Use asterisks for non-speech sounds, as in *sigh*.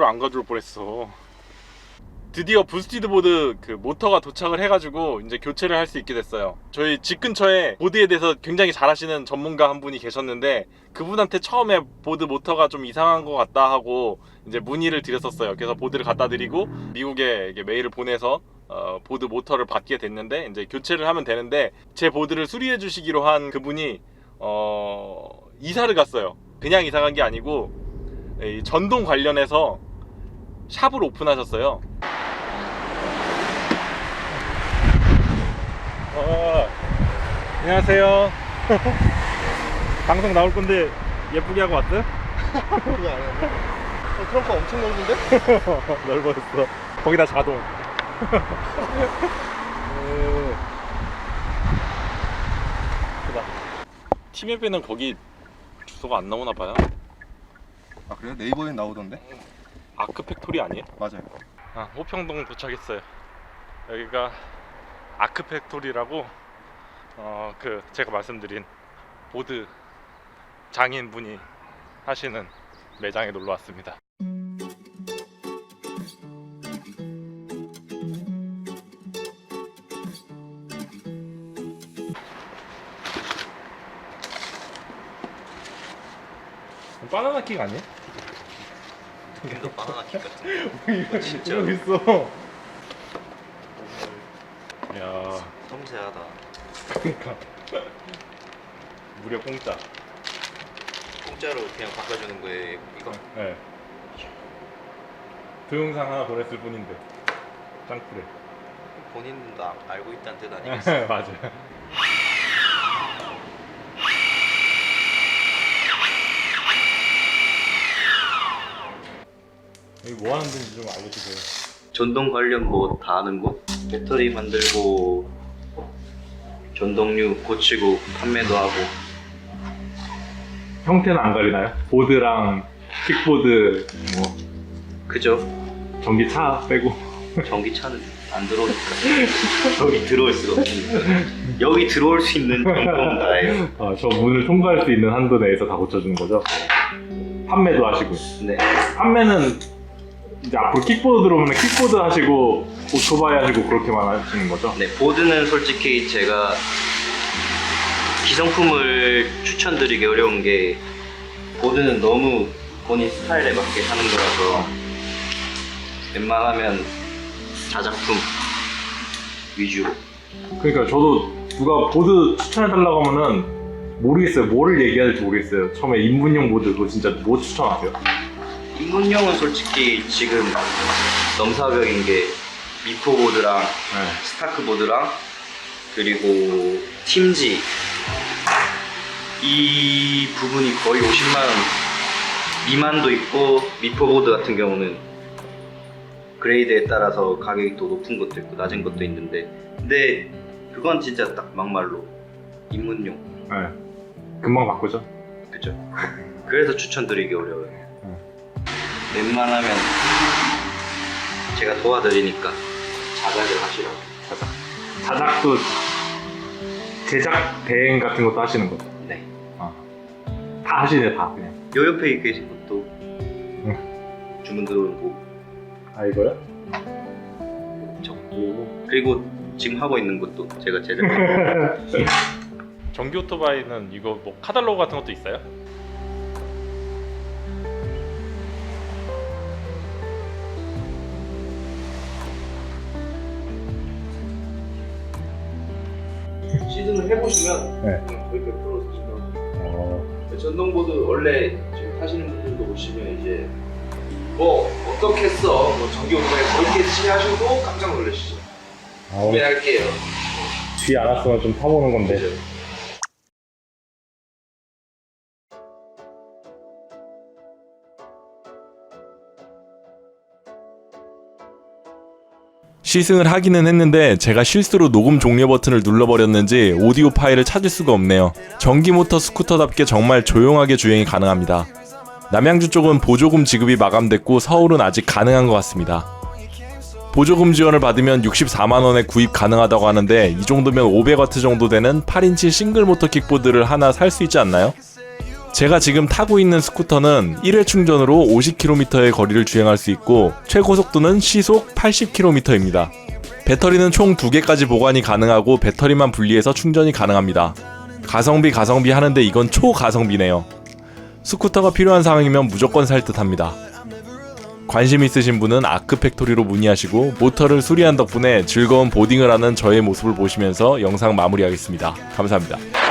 망가질 뻔했어. 드디어 부스티드 보드 그 모터가 도착을 해가지고 이제 교체를 할 수 있게 됐어요. 저희 집 근처에 보드에 대해서 굉장히 잘 하시는 전문가 한 분이 계셨는데 그분한테 처음에 보드 모터가 좀 이상한 것 같다 하고 이제 문의를 드렸었어요. 그래서 보드를 갖다 드리고 미국에 메일을 보내서 어, 보드 모터를 받게 됐는데 이제 교체를 하면 되는데 제 보드를 수리해 주시기로 한 그분이 어, 이사를 갔어요. 그냥 이사 간 게 아니고 이 전동 관련해서 샵을 오픈하셨어요. 어, 안녕하세요. *laughs* 방송 나올 건데 예쁘게 하고 왔어요? 그거 안 하네. 어, 트렁크 엄청 넓은데? *laughs* 넓어졌어. 거기다 자동. 오. 크다. 팀앱에는 거기 주소가 안 나오나 봐요. 아 그래요? 네이버에 나오던데? 아크 팩토리 아니에요? 맞아요. 아, 호평동 도착했어요. 여기가 아크 팩토리라고 어, 그 제가 말씀드린 보드 장인 분이 하시는 매장에 놀러 왔습니다. 바나나 킥 아니에요? 바나나 킥 같은 *laughs* 이거 진짜. 여기 있어. 야, 섬세하다 그러니까 무려 공짜. 공짜로 그냥 바꿔주는 거예요 이거 네. 동영상 하나 보냈을 뿐인데 짱쿠래. 본인도 아- 알고 있다는 뜻 아니겠어요? *laughs* 맞아 요. 여기 뭐 하는 데인지 좀 알려주세요. 전동 관련 뭐다 아는 곳 배터리 만들고 전동류 고치고 판매도 하고 형태는 안 가리나요? 보드랑 킥보드, 뭐 그죠? 전기차 빼고. 전기차는 안 들어오니까 *laughs* 여기 들어올 수가 없으니까 여기 들어올 수 있는 정보는 다예요 아, 저 문을 통과할 수 있는 한도 내에서 다 고쳐주는 거죠? 판매도 하시고. 네 판매는 이제 앞으로 킥보드 들어오면 킥보드 하시고 오토바이 하시고 그렇게만 하시는 거죠? 네, 보드는 솔직히 제가 기성품을 추천드리기 어려운 게 보드는 너무 본인 스타일에 맞게 하는 거라서 웬만하면 자작품 위주로 그러니까 저도 누가 보드 추천해 달라고 하면은 모르겠어요. 뭐를 얘기해야 될지 모르겠어요. 처음에 입문용 보드 그거 진짜 뭐 추천하세요? 입문용은 솔직히 지금 넘사벽인 게 미포보드랑 네. 스타크보드랑 그리고 팀지 이 부분이 거의 50만 원 미만도 있고 미포보드 같은 경우는 그레이드에 따라서 가격이 또 높은 것도 있고 낮은 것도 있는데 근데 그건 진짜 딱 막말로 입문용 네. 금방 바꾸죠? 그죠 그래서 추천드리기 어려워요 음. 웬만하면 제가 도와드리니까 자작을 하시라고. 자작도 제작 대행 같은 것도 하시는 거죠? 네. 다 하시네 다. 그냥. 요 옆에 계신 것도 주문 들어오는 거아 이거요? 적고. 그리고 지금 하고 있는 것도 제가 제작. *laughs* 전기 오토바이는 이거 뭐 카달로그 같은 것도 있어요? 시즌을 해보시면 네. 거의 100% 사신다고 어. 전동보드 원래 지금 타시는 분들도 보시면 이제 뭐 어떻게 써? 뭐 전기 오토바이 저렇게 치하셔도 깜짝 놀라시죠 아, 구매할게요 뒤 알았으면 좀 타보는 건데. 그죠? 시승을 하기는 했는데 제가 실수로 녹음 종료 버튼을 눌러버렸는지 오디오 파일을 찾을 수가 없네요. 전기 모터 스쿠터답게 정말 조용하게 주행이 가능합니다. 남양주 쪽은 보조금 지급이 마감됐고 서울은 아직 가능한 것 같습니다. 보조금 지원을 받으면 64만원에 구입 가능하다고 하는데 이 정도면 500W 정도 되는 8인치 싱글 모터 킥보드를 하나 살 수 있지 않나요? 제가 지금 타고 있는 스쿠터는 1회 충전으로 50km의 거리를 주행할 수 있고 최고 속도는 시속 80km입니다. 배터리는 총 2개까지 보관이 가능하고 배터리만 분리해서 충전이 가능합니다. 가성비 가성비 하는데 이건 초가성비네요. 스쿠터가 필요한 상황이면 무조건 살 듯합니다. 관심 있으신 분은 아크팩토리로 문의하시고 모터를 수리한 덕분에 즐거운 보딩을 하는 저의 모습을 보시면서 영상 마무리하겠습니다. 감사합니다.